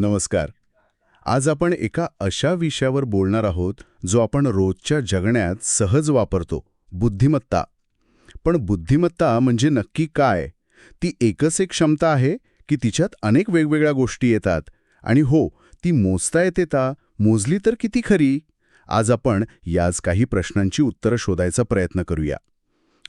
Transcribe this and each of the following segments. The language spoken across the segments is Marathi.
नमस्कार. आज आपण एका अशा विषयावर बोलणार आहोत जो आपण रोजच्या जगण्यात सहज वापरतो बुद्धिमत्ता. पण बुद्धिमत्ता म्हणजे नक्की काय? ती एकच एक क्षमता आहे की तिच्यात अनेक वेगवेगळ्या गोष्टी येतात. आणि हो ती मोजता येते का? मोजली तर किती खरी? आज आपण याच काही प्रश्नांची उत्तरं शोधायचा प्रयत्न करूया.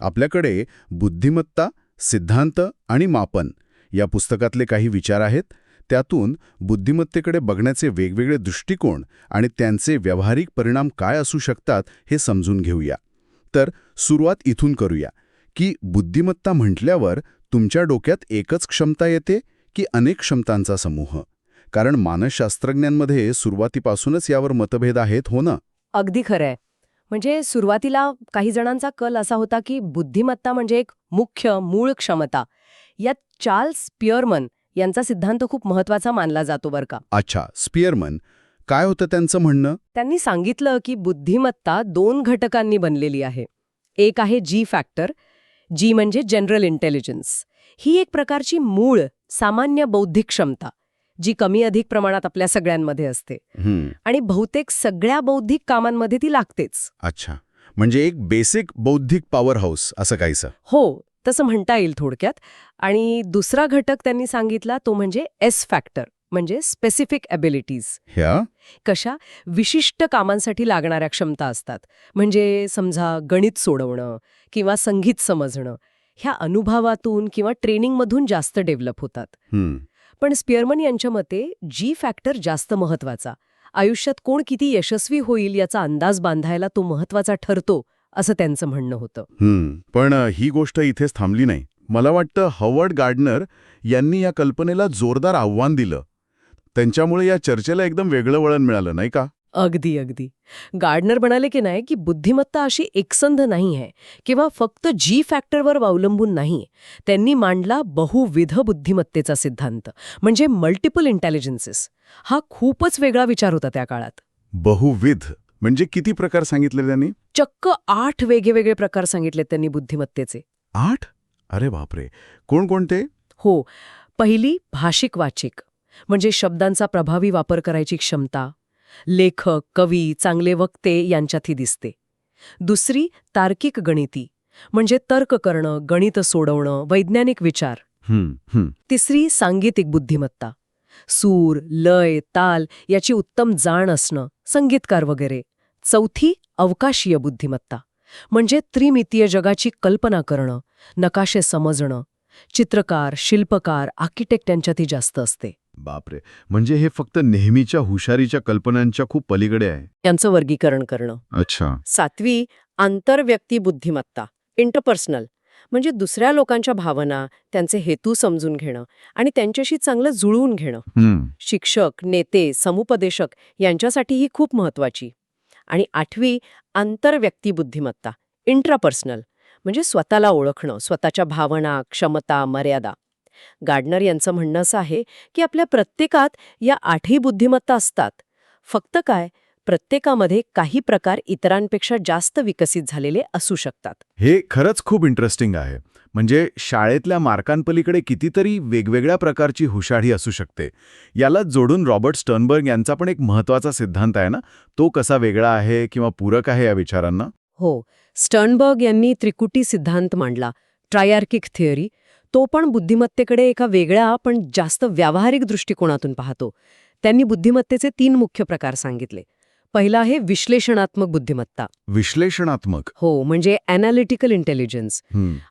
आपल्याकडे बुद्धिमत्ता सिद्धांत आणि मापन या पुस्तकातले काही विचार आहेत. त्यातून बुद्धिमत्तेकडे बघण्याचे वेगवेगळे दृष्टिकोन आणि त्यांचे व्यावहारिक परिणाम काय असू शकतात हे समजून घेऊया. तर सुरुवात इथून करूया. की बुद्धिमत्ता म्हटल्यावर तुमच्या डोक्यात एकच क्षमता येते की अनेक क्षमतांचा समूह? कारण मानसशास्त्रज्ञांमध्ये सुरुवातीपासूनच यावर मतभेद आहेत हो ना? अगदी खरंय. म्हणजे सुरुवातीला काही जणांचा कल असा होता की बुद्धिमत्ता म्हणजे एक मुख्य मूळ क्षमता. यात चार्ल्स पियरमन यांचा सिद्धांत खूप महत्त्वाचा मानला जातो बरं का. अच्छा स्पियरमन काय होतं त्यांचं म्हणणं? त्यांनी सांगितलं की बुद्धिमत्ता दोन घटकांनी बनलेली आहे. एक आहे जी फॅक्टर जी म्हणजे जनरल इंटेलिजन्स ही एक प्रकारची मूळ सामान्य बौद्धिक क्षमता जी कमी अधिक प्रमाणात आपल्या सगळ्यांमध्ये असते. आणि बहुतेक सगळ्या बौद्धिक कामांमध्ये ती लागतेच. अच्छा. म्हणजे एक बेसिक बौद्धिक पॉवर हाऊस असं काहीसं. हो तसं म्हणता येईल थोडक्यात. आणि दुसरा घटक त्यांनी सांगितला तो म्हणजे एस फॅक्टर म्हणजे स्पेसिफिक ॲबिलिटीज ह्या? कशा? विशिष्ट कामांसाठी लागणाऱ्या क्षमता असतात. म्हणजे समजा गणित सोडवणं किंवा संगीत समजणं ह्या अनुभवातून किंवा ट्रेनिंगमधून जास्त डेव्हलप होतात. हं, पण स्पियरमन यांच्या मते जी फॅक्टर जास्त महत्त्वाचा आयुष्यात कोण किती यशस्वी होईल याचा अंदाज बांधायला तो महत्त्वाचा ठरतो असं त्यांचं म्हणणं होतं. पण ही गोष्ट इथेच थांबली नाही. मला वाटतं हवर्ड गार्डनर यांनी या कल्पनेला जोरदार आव्हान दिलं. त्यांच्यामुळे या चर्चेला एकदम वेगळं वळण मिळालं नाही का? अगदी अगदी. गार्डनर म्हणाले की नाही की बुद्धिमत्ता अशी एकसंध नाही आहे किंवा फक्त जी फॅक्टरवर अवलंबून नाही. त्यांनी मांडला बहुविध बुद्धिमत्तेचा सिद्धांत म्हणजे मल्टिपल इंटेलिजन्सेस हा खूपच वेगळा विचार होता त्या काळात. बहुविध. म्हणजे किती प्रकार सांगितले त्यांनी? चक्क आठ वेगवेगळे प्रकार सांगितले त्यांनी बुद्धिमत्तेचे. आठ? अरे बापरे. कोणकोणते हो पहिली भाषिक वाचिक म्हणजे शब्दांचा प्रभावी वापर करायची क्षमता लेखक कवी चांगले वक्ते यांच्यात ही दिसते. दुसरी तार्किक गणिती म्हणजे तर्क करणं गणित सोडवणं वैज्ञानिक विचार. हं, हं. तिसरी सांगीतिक बुद्धिमत्ता सूर लय ताल याची उत्तम जाण असणं संगीतकार वगैरे. चौथी अवकाशीय बुद्धिमत्ता. म्हणजे त्रिमितीय जगाची कल्पना करणं नकाशे समजणं. चित्रकार शिल्पकार आर्किटेक्ट यांच्यातही जास्त असते. बापरे! म्हणजे हे फक्त नेहमीच्या हुशारीच्या कल्पनांच्या खूप पलीकडे आहे. यांचं वर्गीकरण करणं. अच्छा. सातवी आंतरव्यक्ती बुद्धिमत्ता. इंटरपर्सनल. म्हणजे दुसऱ्या लोकांच्या भावना त्यांचे हेतू समजून घेणं आणि त्यांच्याशी चांगलं जुळवून घेणं. शिक्षक नेते समुपदेशक यांच्यासाठी ही खूप महत्वाची आणि आठवी आंतरव्यक्ती बुद्धिमत्ता इंट्रापर्सनल म्हणजे स्वतःला ओळखणं स्वतःच्या भावना क्षमता मर्यादा. गार्डनर यांचं म्हणणं असं आहे की आपल्या प्रत्येकात या आठही बुद्धिमत्ता असतात. फक्त काय? प्रत्येकामध्ये काही प्रकार इतरांपेक्षा जास्त विकसित झालेले असू शकतात. हे खरंच खूप इंटरेस्टिंग आहे. म्हणजे शाळेतल्या मार्कांपलीकडे कितीतरी वेगवेगळ्या प्रकारची हुशारी असू शकते. याला जोडून रॉबर्ट स्टर्नबर्ग यांचा पण एक महत्त्वाचा सिद्धांत आहे ना? तो कसा वेगळा आहे किंवा पूरक आहे या विचारांना? हो. स्टर्नबर्ग यांनी त्रिकुटी सिद्धांत मांडला ट्रायार्किक थिअरी. तो पण बुद्धिमत्तेकडे एका वेगळ्या पण जास्त व्यावहारिक दृष्टिकोनातून पाहतो. त्यांनी बुद्धिमत्तेचे तीन मुख्य प्रकार सांगितले. पहिला आहे विश्लेषणात्मक बुद्धिमत्ता. विश्लेषणात्मक? हो म्हणजे अनालिटिकल इंटेलिजन्स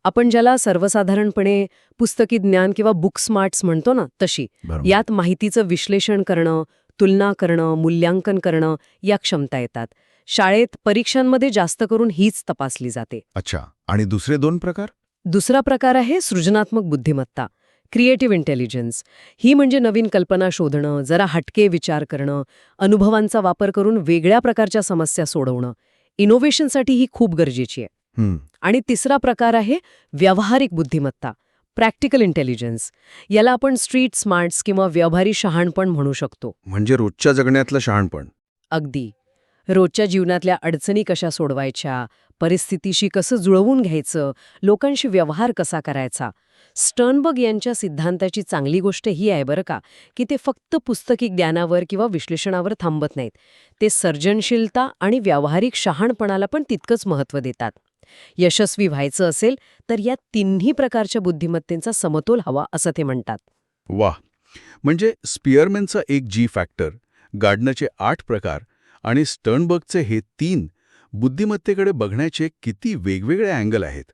आपण ज्याला सर्वसाधारणपणे पुस्तकी ज्ञान किंवा बुक स्मार्ट्स म्हणतो ना तशी. यात माहितीचं विश्लेषण करणं तुलना करणं मूल्यांकन करणं या क्षमता येतात. शाळेत परीक्षांमध्ये जास्त करून हीच तपासली जाते. अच्छा. आणि दुसरे दोन प्रकार? दुसरा प्रकार आहे सृजनात्मक बुद्धिमत्ता. Creative intelligence. ही म्हणजे नवीन कल्पना शोधणं जरा हटके विचार करणं अनुभवांचा वापर करून वेगळ्या प्रकारच्या समस्या सोडवणं. इनोव्हेशनसाठी ही खूप गरजेची आहे. हं, आणि तिसरा प्रकार आहे व्यावहारिक बुद्धिमत्ता प्रॅक्टिकल इंटेलिजन्स. याला आपण स्ट्रीट स्मार्ट्स किंवा व्यावहारी शहाणपण म्हणू शकतो. म्हणजे रोजच्या जगण्यातलं शहाणपण. अगदी. रोजच्या जीवनातल्या अडचणी कशा सोडवायच्या? परिस्थितीशी कसं जुळवून घ्यायचं? लोकांशी व्यवहार कसा करायचा? स्टर्नबर्ग यांच्या सिद्धांताची चांगली गोष्ट ही आहे बरं का की ते फक्त पुस्तकी ज्ञानावर किंवा विश्लेषणावर थांबत नाहीत. ते सर्जनशीलता आणि व्यावहारिक शहाणपणाला पण तितकंच महत्त्व देतात. यशस्वी व्हायचं असेल तर या तिन्ही प्रकारच्या बुद्धिमत्तेचा समतोल हवा असं ते म्हणतात. वा म्हणजे स्पिअरमॅनचा एक जी फॅक्टर गार्डनरचे आठ प्रकार आणि स्टर्नबर्गचे हे तीन बुद्धिमत्तेकडे बघण्याचे किती वेगवेगळे अँगल आहेत.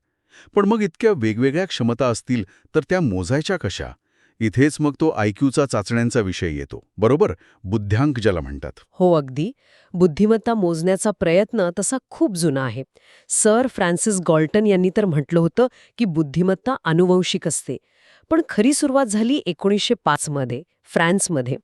पण मग इतक्या वेगवेगळ्या क्षमता असतील तर त्या मोजायच्या कशा? इथेच मग तो आयक्यूचा चाचण्यांचा विषय येतो बरोबर? बुद्ध्यांक ज्याला म्हणतात. हो अगदी. बुद्धिमत्ता मोजण्याचा प्रयत्न तसा खूप जुना आहे. सर फ्रान्सिस गॉल्टन यांनी तर म्हटलं होतं की बुद्धिमत्ता अनुवंशिक असते. पण खरी सुरुवात झाली एकोणीसशे पाचमध्ये फ्रान्समध्ये.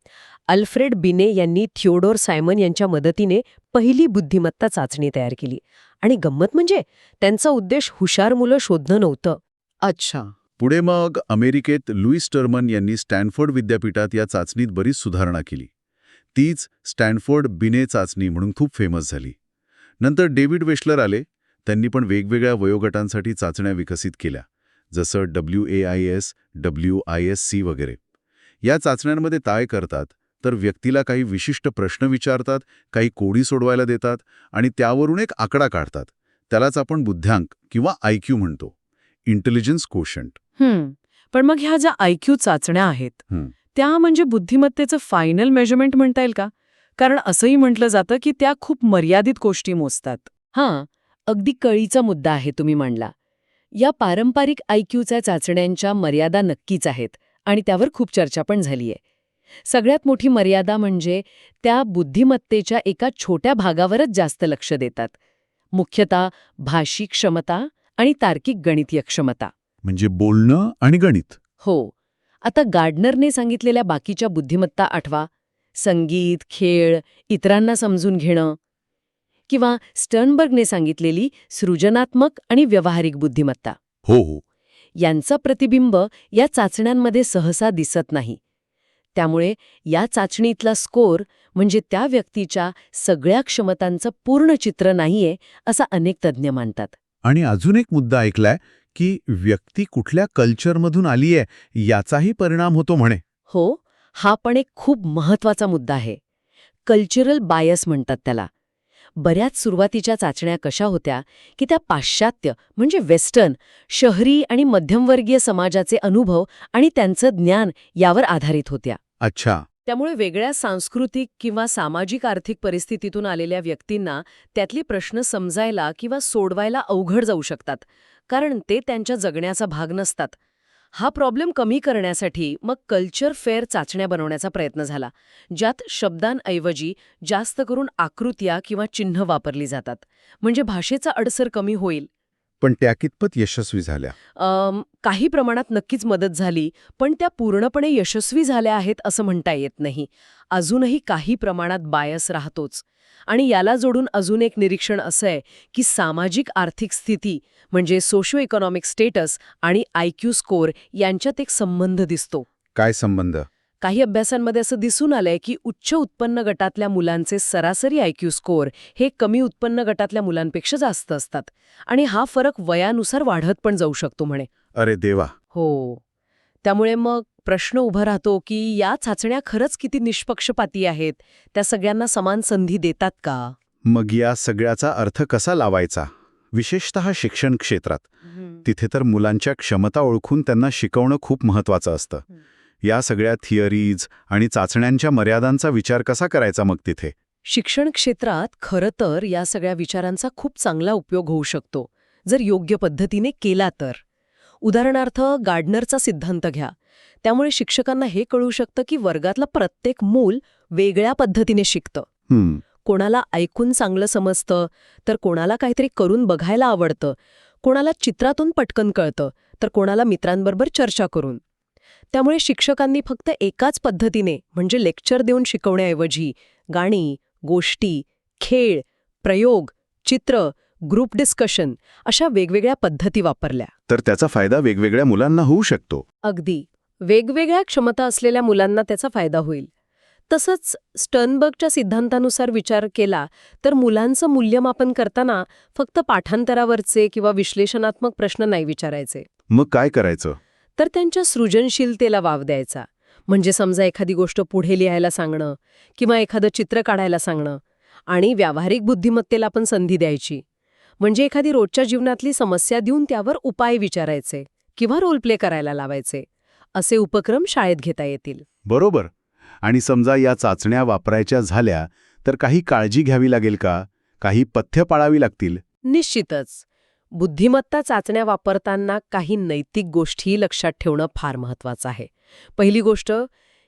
अल्फ्रेड बिने यांनी थिओडोर सायमन यांच्या मदतीने पहिली बुद्धिमत्ता चाचणी तयार केली. आणि गंमत म्हणजे त्यांचा उद्देश हुशार मुलं शोधणं नव्हतं. अच्छा. पुढे मग अमेरिकेत लुईस टर्मन यांनी स्टॅनफोर्ड विद्यापीठात या चाचणीत बरीच सुधारणा केली. तीच स्टॅनफोर्ड बिने चाचणी म्हणून खूप फेमस झाली. नंतर डेव्हिड वेशलर आले. त्यांनी पण वेगवेगळ्या वयोगटांसाठी चाचण्या विकसित केल्या जसं W A I S W I S C वगैरे. या चाचण्यांमध्ये काय करतात तर व्यक्तीला काही विशिष्ट प्रश्न विचारतात काही कोडी सोडवायला देतात आणि त्यावरून एक आकडा काढतात. त्यालाच आपण बुद्ध्यांक किंवा आयक्यू म्हणतो. इंटेलिजन्स कोशंट हम्म पण मग ह्या ज्या आयक्यू चाचण्या आहेत. त्या म्हणजे बुद्धिमत्तेचं फायनल मेजरमेंट म्हणता येईल का? कारण असंही म्हटलं जातं की त्या खूप मर्यादित गोष्टी मोजतात. हां अगदी कळीचा मुद्दा आहे तुम्ही मांडला या पारंपरिक आयक्यूच्या चाचण्यांच्या मर्यादा नक्कीच आहेत. आणि त्यावर खूप चर्चा पण झालीय सगळ्यात मोठी मर्यादा म्हणजे त्या बुद्धिमत्तेच्या एका छोट्या भागावरच जास्त लक्ष देतात. मुख्यतः भाषिक क्षमता आणि तार्किक गणितीय क्षमता. म्हणजे बोलणं आणि गणित. हो. आता गार्डनरने सांगितलेल्या बाकीच्या बुद्धिमत्ता आठवा संगीत खेळ इतरांना समजून घेणं किंवा स्टर्नबर्गने सांगितलेली सृजनात्मक आणि व्यावहारिक बुद्धिमत्ता. हो हो. यांचं प्रतिबिंब या चाचण्यांमध्ये सहसा दिसत नाही. त्यामुळे या चाचणीतला स्कोर म्हणजे त्या व्यक्तीच्या सगळ्या क्षमतांचं पूर्ण चित्र नाहीये असं अनेक तज्ज्ञ मानतात. आणि अजून एक मुद्दा ऐकलाय की व्यक्ती कुठल्या कल्चरमधून आलीये याचाही परिणाम होतो म्हणे. हो हा पण एक खूप महत्त्वाचा मुद्दा आहे. कल्चरल बायस म्हणतात त्याला. बऱ्याच सुरुवातीच्या चाचण्या कशा होत्या की त्या पाश्चात्य म्हणजे वेस्टर्न शहरी आणि मध्यमवर्गीय समाजाचे अनुभव आणि त्यांचं ज्ञान यावर आधारित होत्या. अच्छा. त्यामुळे वेगळ्या सांस्कृतिक किंवा सामाजिक आर्थिक परिस्थितीतून आलेल्या व्यक्तींना त्यातले प्रश्न समजायला किंवा सोडवायला अवघड जाऊ शकतात कारण ते त्यांच्या जगण्याचा भाग नसतात. हा प्रॉब्लेम कमी करण्यासाठी मग कल्चर फेअर चाचण्या बनवण्याचा प्रयत्न झाला ज्यात शब्दांऐवजी जास्त करून आकृत्या किंवा चिन्ह वापरली जातात. म्हणजे भाषेचा अडसर कमी होईल. पण त्या कितपत यशस्वी झाल्या? काही प्रमाणात नक्कीच मदत झाली पण त्या पूर्णपणे यशस्वी झाल्या आहेत असं म्हणता येत नाही. अजूनही काही प्रमाणात बायस राहतोच. आणि याला जोडून अजून एक निरीक्षण असं आहे की सामाजिक आर्थिक स्थिती म्हणजे सोशो इकॉनॉमिक स्टेटस आणि आयक्यू स्कोर यांच्यात एक संबंध दिसतो. काय संबंध? काही अभ्यासांमध्ये असं दिसून आलंय की उच्च उत्पन्न गटातल्या मुलांचे सरासरी आयक्यू स्कोर हे कमी उत्पन्न गटातल्या मुलांपेक्षा जास्त असतात आणि हा फरक वयानुसार वाढत पण जाऊ शकतो म्हणे. अरे देवा. हो. त्यामुळे मग प्रश्न उभा राहतो की या चाचण्या खरंच किती निष्पक्षपाती आहेत? त्या सगळ्यांना समान संधी देतात का? मग या सगळ्याचा अर्थ कसा लावायचा? विशेषतः शिक्षण क्षेत्रात. तिथे तर मुलांच्या क्षमता ओळखून त्यांना शिकवणं खूप महत्वाचं असतं. या सगळ्या थिअरीज आणि चाचण्यांच्या मर्यादांचा विचार कसा करायचा मग तिथे? शिक्षण क्षेत्रात खरं तर या सगळ्या विचारांचा खूप चांगला उपयोग होऊ शकतो जर योग्य पद्धतीने केला तर. उदाहरणार्थ गार्डनरचा सिद्धांत घ्या. त्यामुळे शिक्षकांना हे कळू शकतं की वर्गातलं प्रत्येक मूल वेगळ्या पद्धतीने शिकतं. कोणाला ऐकून चांगलं समजतं तर कोणाला काहीतरी करून बघायला आवडतं. कोणाला चित्रातून पटकन कळतं तर कोणाला मित्रांबरोबर चर्चा करून. त्यामुळे शिक्षकांनी फक्त एकाच पद्धतीने म्हणजे लेक्चर देऊन शिकवण्याऐवजी गाणी गोष्टी खेळ प्रयोग चित्र ग्रुप डिस्कशन अशा वेगवेगळ्या पद्धती वापरल्या. तर त्याचा फायदा वेगवेगळ्या मुलांना होऊ शकतो. अगदी. वेगवेगळ्या क्षमता असलेल्या मुलांना त्याचा फायदा होईल. तसंच स्टर्नबर्गच्या सिद्धांतानुसार विचार केला तर मुलांचं मूल्यमापन करताना फक्त पाठांतरावरचे किंवा विश्लेषणात्मक प्रश्न नाही विचारायचे. मग काय करायचं? तर त्यांच्या सृजनशीलतेला वाव द्यायचा. म्हणजे समजा एखादी गोष्ट पुढे लिहायला सांगणं किंवा एखादं चित्र काढायला सांगणं आणि व्यावहारिक बुद्धिमत्तेला पण संधी द्यायची. म्हणजे एखादी रोजच्या जीवनातली समस्या देऊन त्यावर उपाय विचारायचे किंवा रोल प्ले करायला लावायचे असे उपक्रम शाळेत घेता येतील. बरोबर. आणि समजा या चाचण्या वापरायच्या झाल्या तर काही काळजी घ्यावी लागेल का? काही पथ्य पाळावी लागतील? निश्चितच. बुद्धिमत्ता चाचण्या वापरताना काही नैतिक गोष्टी लक्षात ठेवणं फार महत्वाचं आहे. पहिली गोष्ट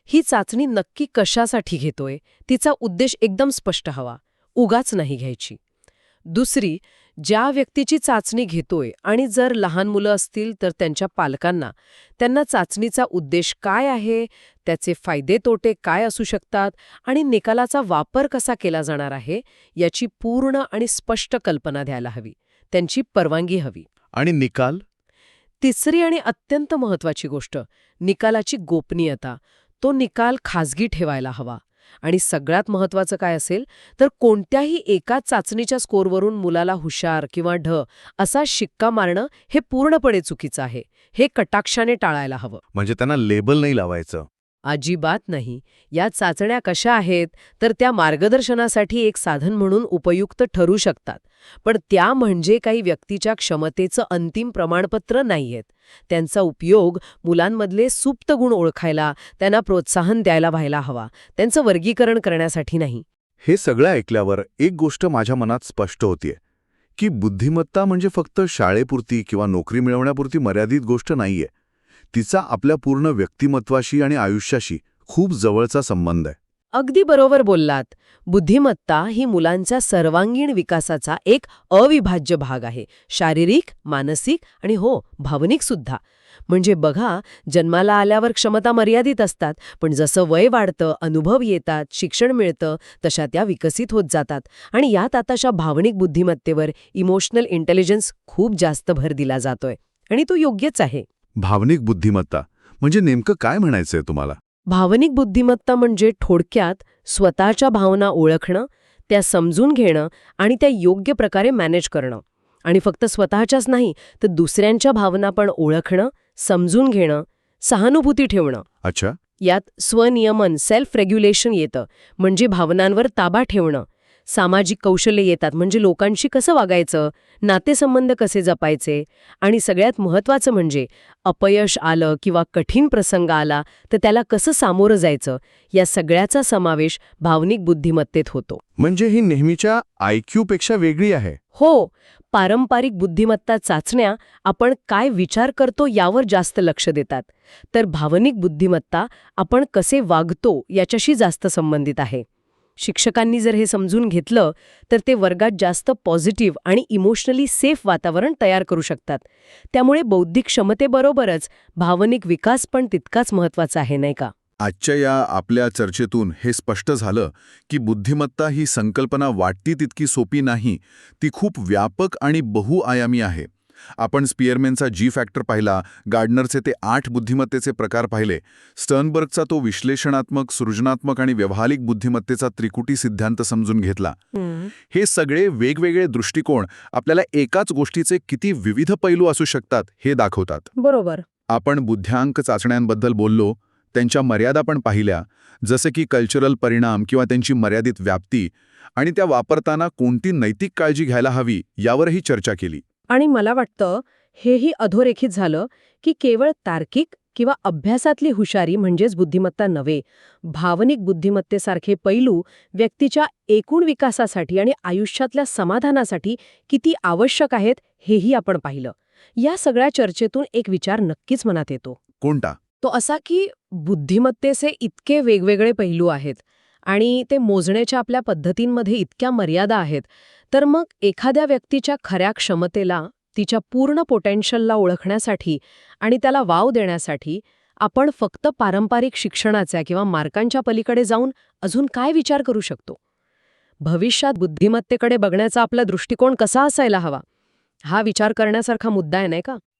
ही चाचणी नक्की कशासाठी घेतोय तिचा उद्देश एकदम स्पष्ट हवा उगाच नाही घ्यायची. दुसरी ज्या व्यक्तीची चाचणी घेतोय आणि जर लहान मुलं असतील तर त्यांच्या पालकांना त्यांना चाचणीचा उद्देश काय आहे त्याचे फायदे तोटे काय असू शकतात आणि निकालाचा वापर कसा केला जाणार आहे याची पूर्ण आणि स्पष्ट कल्पना द्यायला हवी. त्यांची परवानगी हवी. आणि निकाल? तिसरी आणि अत्यंत महत्वाची गोष्ट निकालाची गोपनीयता. तो निकाल खाजगी ठेवायला हवा. आणि सगळ्यात महत्वाचं काय असेल तर कोणत्याही एका चाचणीच्या स्कोरवरून मुलाला हुशार किंवा ढ असा शिक्का मारणं हे पूर्णपणे चुकीचं आहे. हे कटाक्षाने टाळायला हवं. म्हणजे त्यांना लेबल नाही लावायचं. अजिबात नाही. या चाचण्या कशा आहेत तर त्या मार्गदर्शनासाठी एक साधन म्हणून उपयुक्त ठरू शकतात. पण त्या म्हणजे काही व्यक्तीच्या क्षमतेचं अंतिम प्रमाणपत्र नाहीयेत. त्यांचा उपयोग मुलांमधले सुप्त गुण ओळखायला त्यांना प्रोत्साहन द्यायला व्हायला हवा. त्यांचं वर्गीकरण करण्यासाठी नाही. हे सगळं ऐकल्यावर एक गोष्ट माझ्या मनात स्पष्ट होतीये की बुद्धिमत्ता म्हणजे फक्त शाळेपुरती किंवा नोकरी मिळवण्यापुरती मर्यादित गोष्ट नाहीये. तिचा आपल्या पूर्ण व्यक्तिमत्वाशी आणि आयुष्याशी खूप जवळचा संबंध आहे. अगदी बरोबर बोललात. बुद्धिमत्ता ही मुलांच्या सर्वांगीण विकासाचा एक अविभाज्य भाग आहे. शारीरिक मानसिक आणि हो भावनिक सुद्धा. म्हणजे बघा जन्माला आल्यावर क्षमता मर्यादित असतात पण जसं वय वाढतं अनुभव येतात शिक्षण मिळतं तशा त्या विकसित होत जातात. आणि यात आताशा भावनिक बुद्धिमत्तेवर इमोशनल इंटेलिजन्स खूप जास्त भर दिला जातोय. आणि तो योग्यच आहे. भावनिक बुद्धिमत्ता. म्हणजे नेमकं काय म्हणायचंय तुम्हाला? भावनिक बुद्धिमत्ता म्हणजे थोडक्यात स्वतःच्या भावना ओळखणं त्या समजून घेणं आणि त्या योग्य प्रकारे मॅनेज करणं. आणि फक्त स्वतःच्याच नाही तर दुसऱ्यांच्या भावना पण ओळखणं समजून घेणं सहानुभूती ठेवणं. अच्छा. यात स्वनियमन सेल्फ रेग्युलेशन येतं. म्हणजे भावनांवर ताबा ठेवणं. सामाजिक कौशल्य येतात. म्हणजे लोकांशी कसं वागायचं? नातेसंबंध कसे जपायचे? आणि सगळ्यात महत्त्वाचं म्हणजे अपयश आलं किंवा कठीण प्रसंग आला तर त्याला कसं सामोरं जायचं? या सगळ्याचा समावेश भावनिक बुद्धिमत्तेत होतो. म्हणजे ही नेहमीच्या पेक्षा वेगळी आहे. हो. पारंपरिक बुद्धिमत्ता चाचण्या आपण काय विचार करतो यावर जास्त लक्ष देतात. तर भावनिक बुद्धिमत्ता आपण कसे वागतो याच्याशी जास्त संबंधित आहे. शिक्षकांनी जर हे समजून घेतलं तर ते वर्गात जास्त पॉझिटिव्ह आणि इमोशनली सेफ वातावरण तयार करू शकतात. त्यामुळे बौद्धिक क्षमतेबरोबरच भावनिक विकास पण तितकाच महत्त्वाचा आहे नाही का? आजच्या या आपल्या चर्चेतून हे स्पष्ट झालं की बुद्धिमत्ता ही संकल्पना वाटती तितकी सोपी नाही ती खूप व्यापक आणि बहुआयामी आहे. आपण स्पियरमॅनचा जी फॅक्टर पाहिला गार्डनरचे ते आठ बुद्धिमत्तेचे प्रकार पाहिले. स्टर्नबर्गचा तो विश्लेषणात्मक सृजनात्मक आणि व्यावहारिक बुद्धिमत्तेचा त्रिकुटी सिद्धांत समजून घेतला. हे सगळे वेगवेगळे दृष्टिकोन आपल्याला एकाच गोष्टीचे किती विविध पैलू असू शकतात हे दाखवतात. बरोबर. आपण बुद्ध्यांक चाचण्यांबद्दल बोललो त्यांच्या मर्यादा पण पाहिल्या जसे की कल्चरल परिणाम किंवा त्यांची मर्यादित व्याप्ती आणि त्या वापरताना कोणती नैतिक काळजी घ्यायला हवी यावरही चर्चा केली. आणि मला वाटतं हेही अधोरेखित झालं की केवळ तार्किक किंवा अभ्यासातली हुशारी म्हणजेच बुद्धिमत्ता नव्हे भावनिक बुद्धिमत्तेसारखे पैलू व्यक्तीच्या एकूण विकासासाठी आणि आयुष्यातल्या समाधानासाठी किती आवश्यक आहेत हेही आपण पाहिलं. या सगळ्या चर्चेतून एक विचार नक्कीच मनात येतो. कोणता? तो असा की बुद्धिमत्तेचे इतके वेगवेगळे पैलू आहेत आणि ते मोजण्याच्या आपल्या पद्धतींमध्ये इतक्या मर्यादा आहेत तर मग एखाद्या व्यक्तीच्या खऱ्या क्षमतेला तिच्या पूर्ण पोटेन्शियलला ओळखण्यासाठी आणि त्याला वाव देण्यासाठी आपण फक्त पारंपरिक शिक्षणाच्या किंवा मार्कांच्या पलीकडे जाऊन अजून काय विचार करू शकतो? भविष्यात बुद्धिमत्तेकडे बघण्याचा आपला दृष्टिकोन कसा असायला हवा? हा विचार करण्यासारखा मुद्दा आहे नाही का?